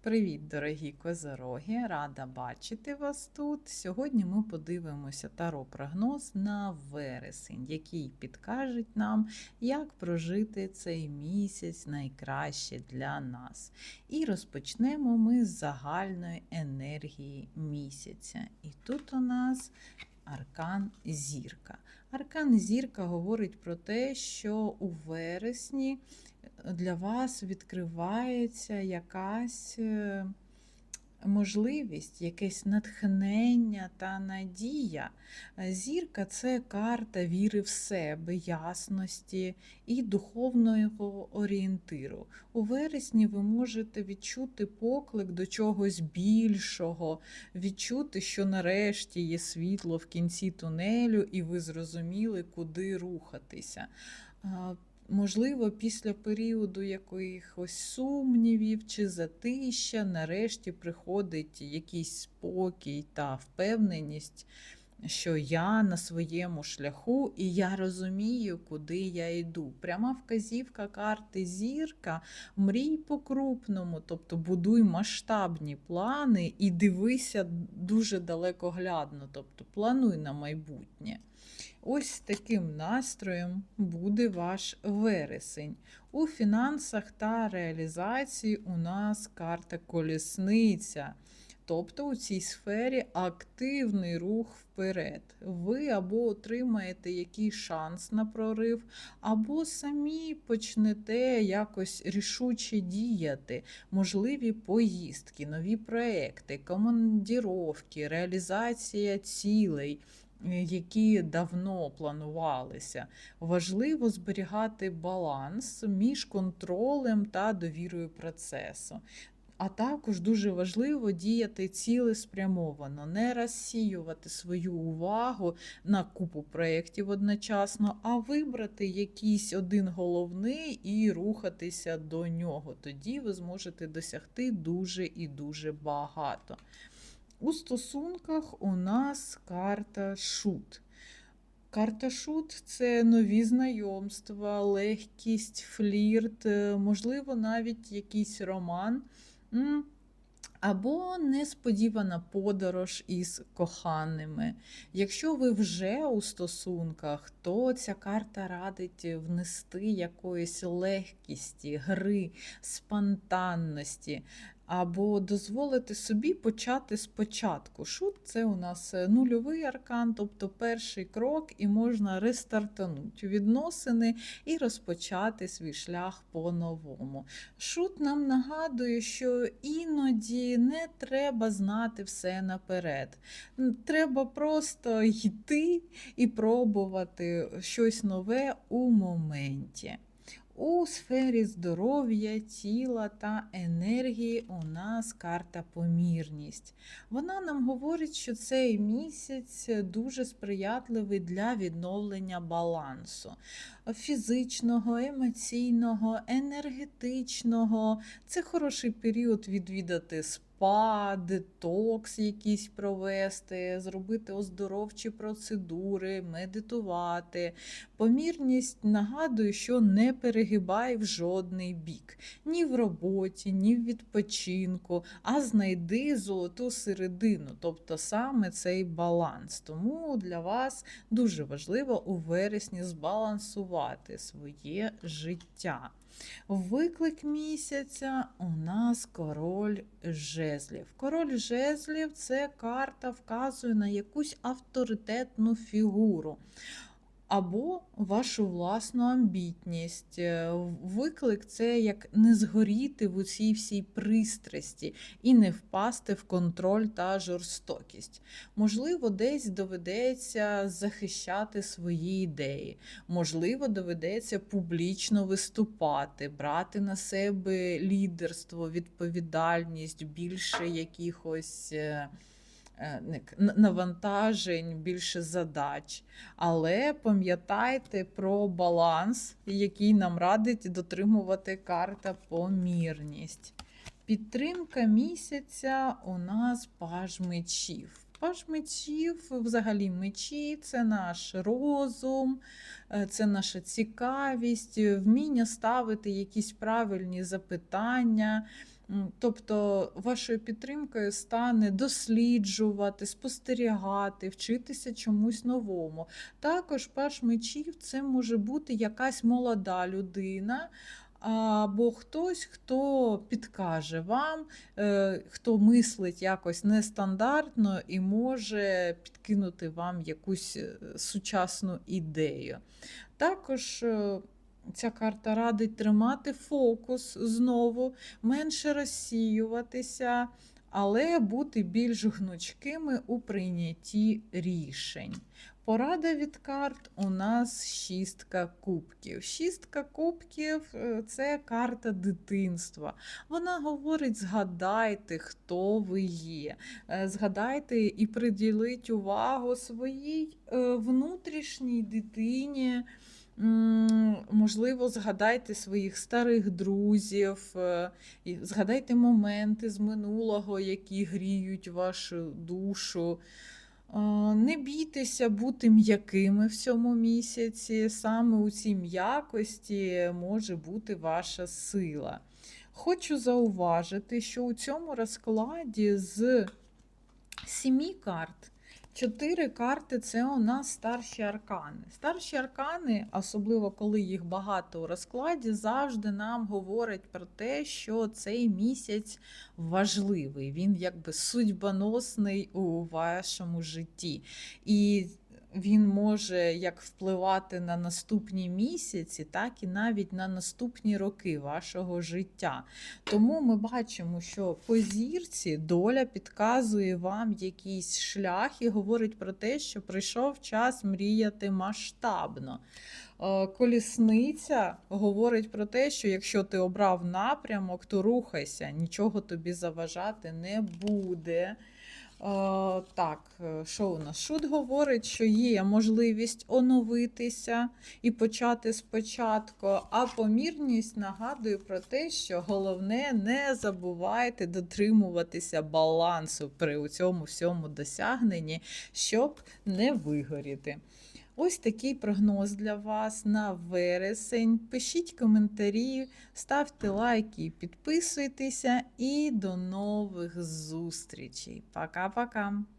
Привіт, дорогі козороги! Рада бачити вас тут. Сьогодні ми подивимося таро-прогноз на вересень, який підкаже нам, як прожити цей місяць найкраще для нас. І розпочнемо ми з загальної енергії місяця. І тут у нас аркан зірка. Аркан зірка говорить про те, що у вересні для вас відкривається якась е, можливість, якесь натхнення та надія. Е, Зірка це карта віри в себе, ясності і духовного орієнтиру. У вересні ви можете відчути поклик до чогось більшого, відчути, що нарешті є світло в кінці тунелю, і ви зрозуміли, куди рухатися. Можливо, після періоду якихось сумнівів чи затища, нарешті приходить якийсь спокій та впевненість, що я на своєму шляху і я розумію, куди я йду. Пряма вказівка карти зірка, мрій по-крупному, тобто будуй масштабні плани і дивися дуже далекоглядно, тобто плануй на майбутнє. Ось таким настроєм буде ваш вересень. У фінансах та реалізації у нас карта колісниця. Тобто у цій сфері активний рух вперед. Ви або отримаєте якийсь шанс на прорив, або самі почнете якось рішуче діяти, можливі поїздки, нові проекти, командіровки, реалізація цілей. е, Які давно планувалися, важливо зберігати баланс між контролем та довірою процесу. А також дуже важливо діяти цілеспрямовано, не розсіювати свою увагу на купу проєктів одночасно, а вибрати якийсь один головний і рухатися до нього. Тоді ви зможете досягти дуже і дуже багато. У стосунках у нас карта шут. Карта шут це нові знайомства, легкість, флірт, е, можливо, навіть якийсь роман. Або несподівана подорож із коханими. Якщо ви вже у стосунках, то ця карта радить внести якоїсь легкісті, гри, спонтанності, або дозволити собі почати спочатку. Шут це у нас е, нульовий аркан, тобто перший крок, і можна рестартанути відносини і розпочати свій шлях по-новому. Шут нам нагадує, що іноді не треба знати все наперед. Треба просто йти і пробувати щось нове у моменті. У сфері здоров'я, тіла та енергії у нас карта помірність. Вона нам говорить, що цей місяць дуже сприятливий для відновлення балансу фізичного, емоційного, енергетичного. Це хороший період відвідати спа, детокс якийсь провести, зробити оздоровчі процедури, медитувати. Помірність нагадує, що не перегибай в жодний бік, ні в роботі, ні в відпочинку, а знайди золоту середину, тобто саме цей баланс. Тому для вас дуже важливо у вересні збалансувати своє життя. Виклик місяця у нас король жезлів. Король жезлів це карта вказує на якусь авторитетну фігуру. Або вашу власну амбітність. Е, Виклик це як не згоріти в усій всій пристрасті і не впасти в контроль та жорстокість. Можливо, десь доведеться захищати свої ідеї, можливо, доведеться публічно виступати, брати на себе лідерство, відповідальність, більше якихось. Е, Навантажень, більше задач. Але пам'ятайте про баланс, який нам радить дотримувати карта помірність. Підтримка місяця у нас паж мечів. Паж мечів, взагалі мечі це наш розум, е, це наша цікавість, вміння ставити якісь правильні запитання, Тобто вашою підтримкою стане досліджувати, спостерігати, вчитися чомусь новому. Також паш мечів це може бути якась молода людина. Або хтось, хто підкаже вам, е, хто мислить якось нестандартно і може підкинути вам якусь е, сучасну ідею. Також е, ця карта радить тримати фокус знову, менше розсіюватися, але бути більш гнучкими у прийнятті рішень. Порада від карт у нас шістка кубків. Шістка кубків е, це карта дитинства. Вона говорить: згадайте, хто ви є. Е, Згадайте і приділіть увагу своїй е, внутрішній дитині. Можливо, згадайте своїх старих друзів, е, згадайте моменти з минулого, які гріють вашу душу. Е, Не бійтеся бути м'якими в цьому місяці. Саме у цій м'якості може бути ваша сила. Хочу зауважити, що у цьому розкладі з сімі карт. Чотири карти це у нас старші аркани. Старші аркани, особливо коли їх багато у розкладі, завжди нам говорять про те, що цей місяць важливий, він якби судьбоносний у вашому житті. І він може як впливати на наступні місяці, так і навіть на наступні роки вашого життя. Тому ми бачимо, що по зірці доля підказує вам якийсь шлях і говорить про те, що прийшов час мріяти масштабно. Е, Колісниця говорить про те, що якщо ти обрав напрямок, то рухайся, нічого тобі заважати не буде. Е, Так, е, що у нас? Шут говорить, що є можливість оновитися і почати спочатку, а помірність нагадує про те, що головне не забувайте дотримуватися балансу при цьому всьому досягненні, щоб не вигоріти. Ось такий прогноз для вас на вересень. Пишіть коментарі, ставте лайки, підписуйтеся і до нових зустрічей. Пока-пока!